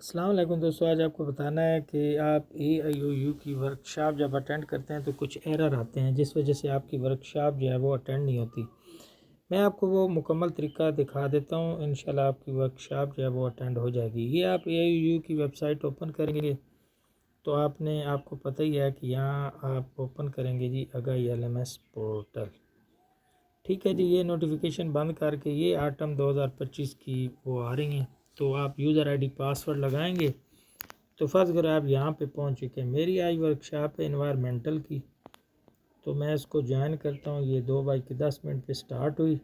वालेकुम दोस्तों, आज आपको बताना है कि आप ए आई ओ यू की वर्कशॉप जब अटेंड करते हैं तो कुछ एरर आते हैं, जिस वजह से आपकी वर्कशॉप जो है वो अटेंड नहीं होती। मैं आपको वो मुकम्मल तरीका दिखा देता हूँ इन आपकी वर्कशॉप जो है वो अटेंड हो जाएगी। ये आप ए आई यू की वेबसाइट ओपन करेंगे तो आपने, आपको पता ही है कि यहाँ आप ओपन करेंगे जी अगाई एल एम एस पोर्टल ठीक है जी, ये नोटिफिकेशन बंद करके ये आटम 2025 की वो आ रही हैं। तो आप यूज़र आईडी पासवर्ड लगाएँगे तो फ़र्ज़ करो आप यहाँ पे पहुँच चुके हैं। मेरी आई वर्कशॉप है इन्वायरमेंटल की तो मैं इसको ज्वाइन करता हूँ। ये दो बाई के दस मिनट पे स्टार्ट हुई।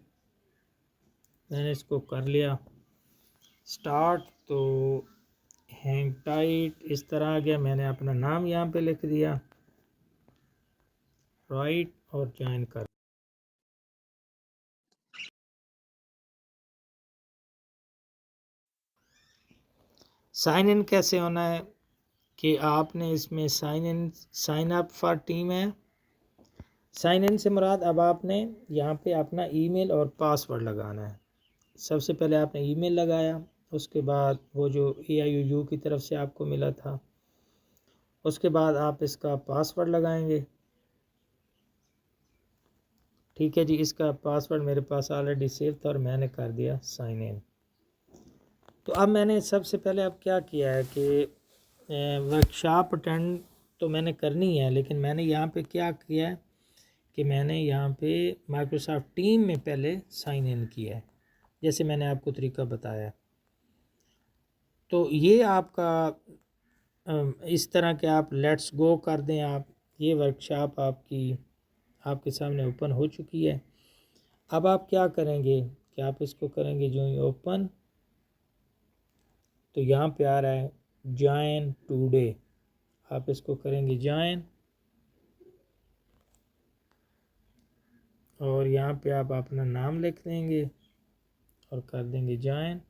मैंने इसको कर लिया। स्टार्ट तो हैंग टाइट, इस तरह आ गया। मैंने अपना नाम यहाँ पे लिख दिया। राइट और ज्वाइन कर साइन इन कैसे होना है कि आपने इसमें sign in, sign up for team है? साइन इन से मुराद, अब आपने यहाँ पे अपना ईमेल और पासवर्ड लगाना है। सबसे पहले आपने ईमेल लगाया, उसके बाद वो जो ए आई यू की तरफ़ से आपको मिला था, उसके बाद आप इसका पासवर्ड लगाएँगे। ठीक है जी, इसका पासवर्ड मेरे पास ऑलरेडी सेव था और मैंने कर दिया साइन इन। तो अब मैंने सबसे पहले अब क्या किया है कि वर्कशॉप अटेंड तो मैंने करनी है, लेकिन मैंने यहाँ पे क्या किया है कि मैंने यहाँ पे माइक्रोसॉफ्ट टीम में पहले साइन इन किया है। जैसे मैंने आपको तरीका बताया। तो ये आपका इस तरह के आप लेट्स गो कर दें आप। ये वर्कशॉप आपकी, आपके सामने ओपन हो चुकी है। अब आप क्या करेंगे कि आप इसको करेंगे जो ही ओपन तो यहाँ पे आ रहा है जॉइन टूडे आप इसको करेंगे जॉइन और यहाँ पे आप अपना नाम लिख देंगे और कर देंगे जॉइन